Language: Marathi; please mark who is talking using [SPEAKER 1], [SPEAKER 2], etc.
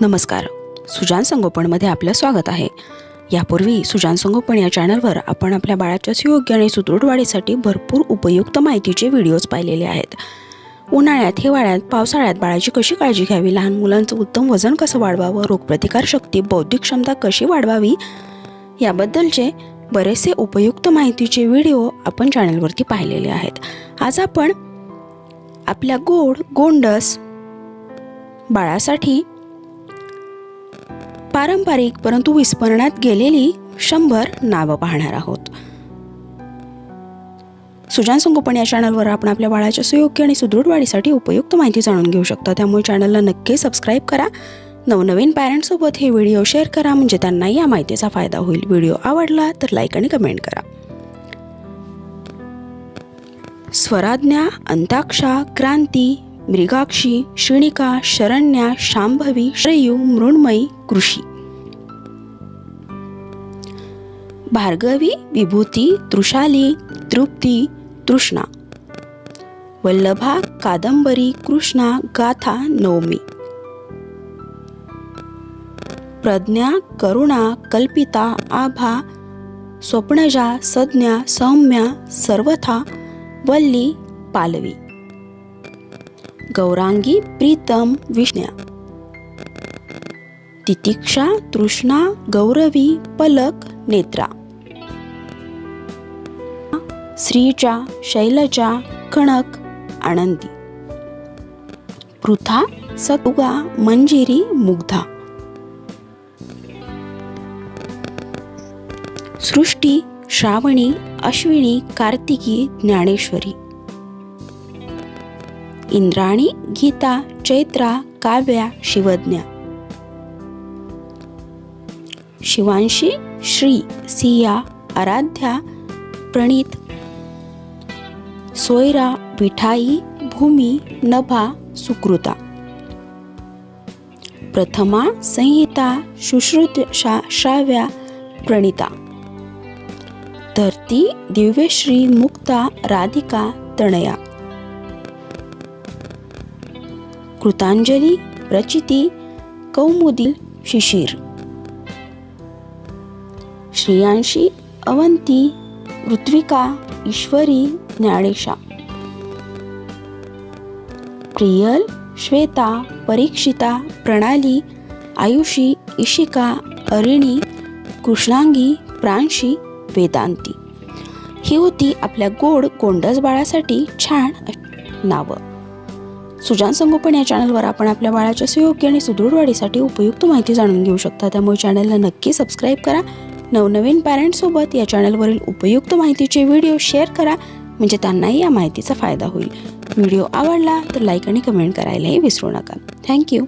[SPEAKER 1] नमस्कार. सुजान संगोपनमध्ये आपलं स्वागत आहे. यापूर्वी सुजान संगोपन या चॅनलवर आपण आपल्या बाळाच्या सुयोग्य आणि सुदृढ वाढीसाठी भरपूर उपयुक्त माहितीचे व्हिडिओज पाहिलेले आहेत. उन्हाळ्यात हिवाळ्यात पावसाळ्यात बाळाची कशी काळजी घ्यावी? लहान मुलांचं उत्तम वजन कसं वाढवावं? रोगप्रतिकार शक्ती बौद्धिक क्षमता कशी वाढवावी? याबद्दलचे बरेचसे उपयुक्त माहितीचे व्हिडिओ आपण चॅनलवरती पाहिलेले आहेत. आज आपण आपल्या गोड गोंडस बाळासाठी पारंपरिक परंतु विस्मरणात गेलेली शंभर नावं पाहणार आहोत. सुजान संगोपन या चॅनलवर आपण आपल्या बाळाच्या सुयोग्य आणि सुदृढ वाढीसाठी उपयुक्त माहिती जाणून घेऊ शकता. त्यामुळे चॅनलला नक्की सबस्क्राईब करा. नवनवीन पॅरेंट्ससोबत हे व्हिडिओ शेअर करा. म्हणजे त्यांना या माहितीचा फायदा होईल. व्हिडिओ आवडला तर लाईक आणि कमेंट करा. स्वराज्ञा अंताक्षा क्रांती मृगाक्षी श्रीणिका शरण्या शांभवी श्रेयू मृण्मयी कृषी. भार्गवी विभूती तृषाली तृप्ती तृष्णा. वल्लभा कादंबरी कृष्णा गाथा नवमी. प्रज्ञा करुणा कल्पिता आभा स्वप्नजा सज्ञा सौम्या सर्वथा वल्ली पालवी. गौरांगी प्रीतम विष्ण्या. तितिक्षा तृष्णा गौरवी पलक नेत्रा. श्रीजा शैलजा कणक आनंदी. पृथा सतुगा मंजिरी मुग्धा. सृष्टी श्रावणी अश्विनी कार्तिकी ज्ञानेश्वरी. इंद्राणी गीता चैत्रा काव्या शिवज्ञा. शिवांशी श्री सिया आराध्या प्रणीत सोयरा विठाई भूमी नभा सुकृता. प्रथमा संहिता शुश्रुत शा श्राव्या प्रणिता. धरती दिव्यश्री मुक्ता राधिका तणया. कृतांजली प्रचिती कौमुदी शिशिर. श्रियांशी अवंती ऋत्विका ईश्वरी ज्ञानेशा. प्रियल श्वेता परीक्षिता प्रणाली आयुषी इशिका अरिणी कृष्णांगी प्रांशी वेदांती. ही होती आपल्या गोड गोंडस बाळासाठी छान नावं. सुजान संगोपन या चॅनलवर आपण आपल्या बाळाच्या सुयोग्य आणि सुदृढ वाढीसाठी उपयुक्त माहिती जाणून घेऊ शकता. त्यामुळे चॅनलला नक्की सबस्क्राईब करा. नवनवीन पॅरेंट्ससोबत या चॅनलवरील उपयुक्त माहितीचे व्हिडिओ शेअर करा. म्हणजे त्यांनाही या माहितीचा फायदा होईल. व्हिडिओ आवडला तर लाईक आणि कमेंट करायलाही विसरू नका. थँक्यू